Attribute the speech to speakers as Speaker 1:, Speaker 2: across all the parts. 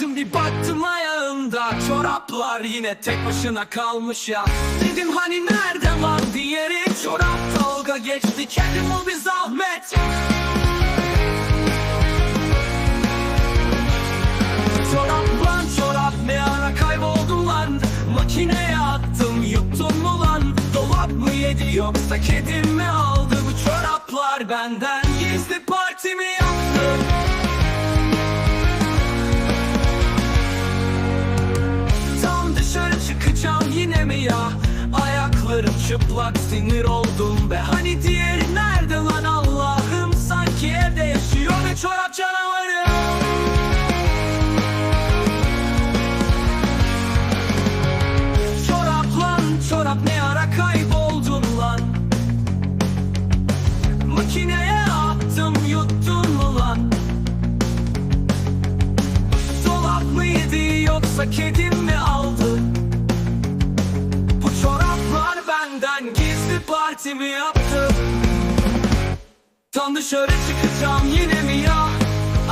Speaker 1: Bir baktım ayağımda. Çoraplar yine tek başına kalmış ya. Dedim hani nerede lan diğeri? Çorap dalga geçti. Kendim ol bir zahmet. Çorap lan çorap ne ara kayboldun lan? Makineye attım yuttun mu lan? Dolap mı yedi yoksa kedim mi aldı? Bu çoraplar benden gizli partimi yaptı çıplak sinir oldum be. Hani diğeri nerede lan Allah'ım? Sanki evde yaşıyor ve çorap canavarı. Çorap lan çorap ne ara kayboldun lan? Makineye attım yuttun mu lan? Dolap mı yedi yoksa kedim partimi yaptı Tam dışarı çıkacağım yine mi ya?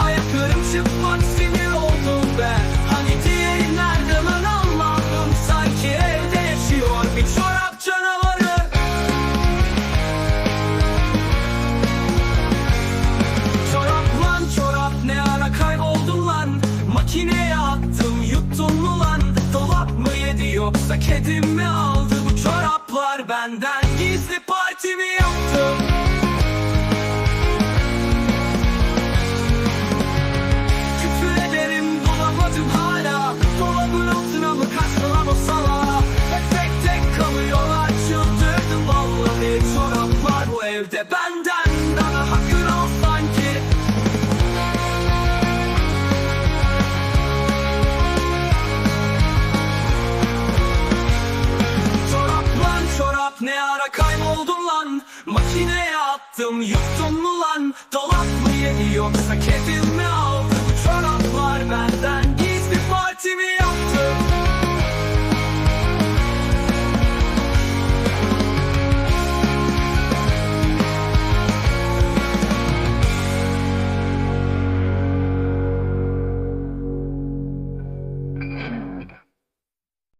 Speaker 1: Ayaklarım çıplak sinir oldum be. Hani diğeri nerede lan Allah'ım Sanki evde yaşıyor bir çorap canavarı. Çorap lan çorap ne ara kayboldun lan? Makineye attım yuttun mu lan? Dolap mı yedi yoksa kedim mi aldı? Bu çoraplar benden evde benden daha hakkın al sanki. Çorap lan çorap ne ara kayboldun lan? Makineye attım yuttun mu lan? Dolap mı yedi yoksa kedim mi aldı